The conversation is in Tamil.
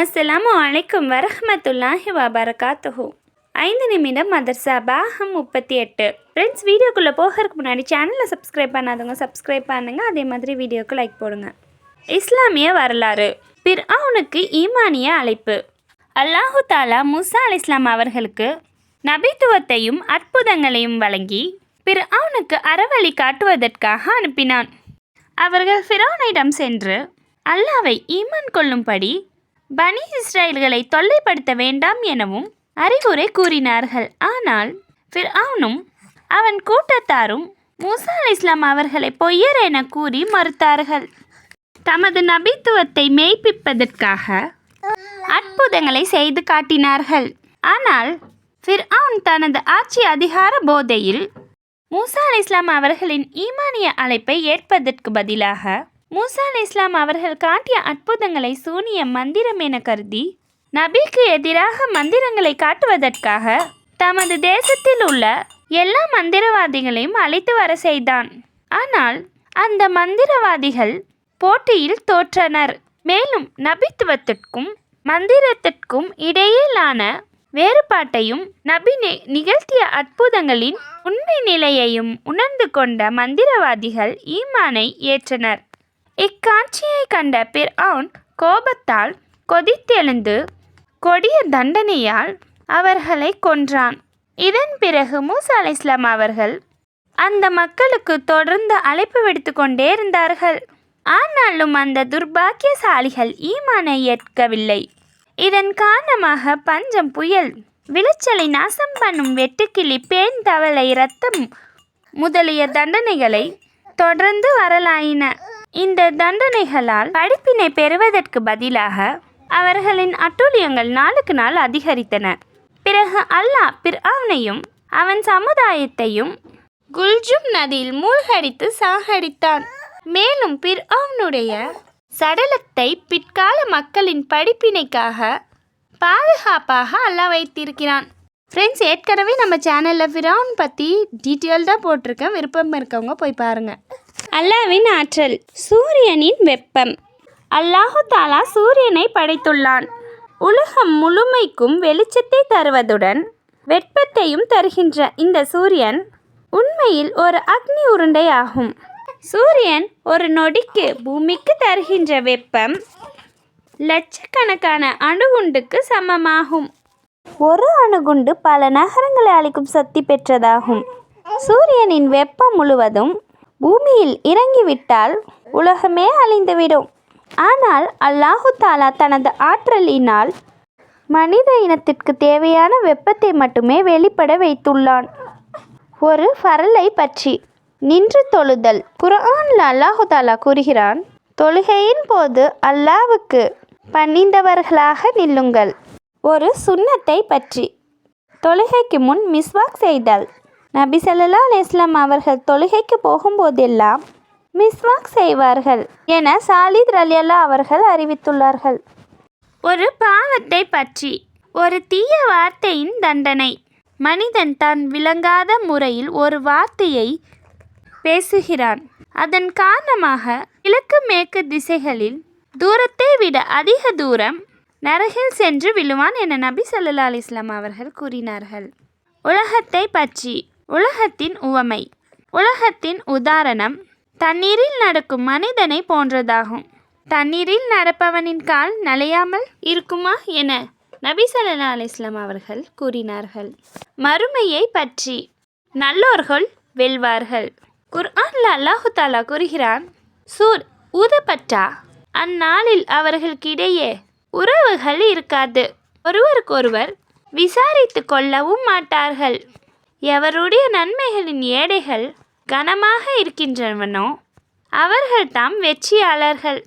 அஸ்ஸலாமு அலைக்கும் வரஹ்மத்துல்லாஹி வபரகாத்துஹு. ஐந்து நிமிடம் மதர்சா பாகம் முப்பத்தி எட்டு. ஃப்ரெண்ட்ஸ் வீடியோக்குள்ளே போகிறதுக்கு முன்னாடி சேனலை சப்ஸ்கிரைப் பண்ணாதவங்க சப்ஸ்கிரைப் பண்ணுங்க. அதே மாதிரி வீடியோக்கு லைக் போடுங்க. இஸ்லாமிய வரலாறு. பிர் அவனுக்கு ஈமானிய அழைப்பு. அல்லாஹு தாலா முசா அல் இஸ்லாம் அவர்களுக்கு நபித்துவத்தையும் அற்புதங்களையும் வழங்கி பிற அவனுக்கு அறவழி காட்டுவதற்காக அனுப்பினான். அவர்கள் ஃபிரௌனிடம் சென்று அல்லாவை ஈமான் கொள்ளும்படி பனி இஸ்ரேல்களை தொல்லைப்படுத்த வேண்டாம் எனவும் அறிவுரை கூறினார்கள். ஆனால் ஃபிர்ஆனும் அவன் கூட்டத்தாரும் மூசா அலி இஸ்லாம் அவர்களை பொய்யர் என கூறி மறுத்தார்கள். தமது நபித்துவத்தை மெய்ப்பிப்பதற்காக அற்புதங்களை செய்து காட்டினார்கள். ஆனால் ஃபிர்ஆன் தனது ஆட்சி அதிகார போதையில் மூசா அலி இஸ்லாம் அவர்களின் ஈமானிய அழைப்பை ஏற்பதற்கு பதிலாக மூசா அலை இஸ்லாம் அவர்கள் காட்டிய அற்புதங்களை சூனிய மந்திரம் என கருதி நபிக்கு எதிராக மந்திரங்களை காட்டுவதற்காக தமது தேசத்தில் உள்ள எல்லா மந்திரவாதிகளையும் அழைத்து வர செய்தான். ஆனால் அந்த மந்திரவாதிகள் போட்டியில் தோற்றனர். மேலும் நபித்துவத்திற்கும் மந்திரத்திற்கும் இடையிலான வேறுபாட்டையும் நபி நிகழ்த்திய அற்புதங்களின் உண்மை நிலையையும் உணர்ந்து கொண்ட மந்திரவாதிகள் ஈமானை ஏற்றனர். இக்காட்சியை கண்ட பிர்ஆன் கோபத்தால் கொதித்தெழுந்து கொடிய தண்டனையால் அவர்களை கொன்றான். இதன் பிறகு மூசா அலை இஸ்லாம் அவர்கள் அந்த மக்களுக்கு தொடர்ந்து அழைப்பு விடுத்து கொண்டே இருந்தார்கள். ஆனாலும் அந்த துர்பாக்கியசாலிகள் ஈமானை ஏற்கவில்லை. இதன் காரணமாக பஞ்சம் புயல் விளைச்சலை நாசம் பண்ணும் வெட்டுக்கிளி பேன் தவளை ரத்தம் முதலிய தண்டனைகளை தொடர்ந்து வரலாயின. இந்த தண்டனைகளால் படிப்பினை பெறுவதற்கு பதிலாக அவர்களின் அட்டூழியங்கள் நாளுக்கு நாள் அதிகரித்தன. பிறகு அல்லாஹ் பிர்ஆனையும் அவன் சமுதாயத்தையும் குல்ஜும் நதியில் மூழ்கடித்து சாகடித்தான். மேலும் பிர்ஆனுடைய சடலத்தை பிற்கால மக்களின் படிப்பினைக்காக பாதுகாப்பாக அல்லாஹ் வைத்திருக்கிறான். ஃப்ரெண்ட்ஸ் ஏற்கனவே நம்ம சேனலில் ஃபிரௌன் பற்றி டீட்டெயில்டாக போட்டிருக்கேன். விருப்பம் இருக்கவங்க போய் பாருங்கள் அல்லாவின் ஆற்றல் சூரியனின் வெப்பம். அல்லாஹு தாலா சூரியனை படைத்துள்ளான். உலகம் முழுமைக்கும் வெளிச்சத்தை தருவதுடன் வெப்பத்தையும் தருகின்ற இந்த சூரியன் உண்மையில் ஒரு அக்னி உருண்டை ஆகும் சூரியன் ஒரு நொடிக்கு பூமிக்கு தருகின்ற வெப்பம் லட்சக்கணக்கான அணுகுண்டுக்கு சமமாகும். ஒரு அணுகுண்டு பல நகரங்களை அளிக்கும் சக்தி பெற்றதாகும். சூரியனின் வெப்பம் முழுவதும் பூமியில் இறங்கிவிட்டால் உலகமே அழிந்துவிடும். ஆனால் அல்லாஹு தாலா தனது ஆற்றலினால் மனித இனத்திற்கு தேவையான வெப்பத்தை மட்டுமே வெளிப்பட வைத்துள்ளான். ஒரு ஃபரலை பற்றி நின்று தொழுதல் குரான் அல்லாஹு தாலா கூறுகிறான் தொழுகையின் போது அல்லாவுக்கு பணிந்தவர்களாக நில்லுங்கள். ஒரு சுண்ணத்தை பற்றி தொழுகைக்கு முன் மிஸ்வாக் செய்தல் நபி சல்லா அலிஸ்லாம் அவர்கள் தொழுகைக்கு போகும்போதெல்லாம் மிஸ்வாக் செய்வார்கள் என சாலித் ரலியல்லா அவர்கள் அறிவித்துள்ளார்கள். ஒரு பாவத்தை பற்றி ஒரு தீய வார்த்தையின் தண்டனை. மனிதன் தான் விளங்காத முறையில் ஒரு வார்த்தையை பேசுகிறான். அதன் காரணமாக கிழக்கு மேற்கு திசைகளில் தூரத்தை விட அதிக தூரம் நரகில் சென்று விழுவான் என நபி சல்லா அலிஸ்லாம் அவர்கள் கூறினார்கள். உலகத்தை பற்றி உலகத்தின் உவமை. உலகத்தின் உதாரணம் தண்ணீரில் நடக்கும் மனிதனை போன்றதாகும். தண்ணீரில் நடப்பவனின் கால் நலையாமல் இருக்குமா என நபி அலிஸ்லாம் அவர்கள் கூறினார்கள். மறுமையை பற்றி நல்லோர்கள் வெல்வார்கள். குர்ஆன்ல அல்லாஹு தாலா கூறுகிறான் சூர் ஊதப்பட்டா? அந்நாளில் அவர்களுக்கிடையே உறவுகள் இருக்காது. ஒருவருக்கொருவர் விசாரித்து கொள்ளவும் மாட்டார்கள். எவருடைய நன்மைகளின் ஏடைகள் கனமாக இருக்கின்றனவனோ அவர்கள்தாம் வெற்றியாளர்கள்.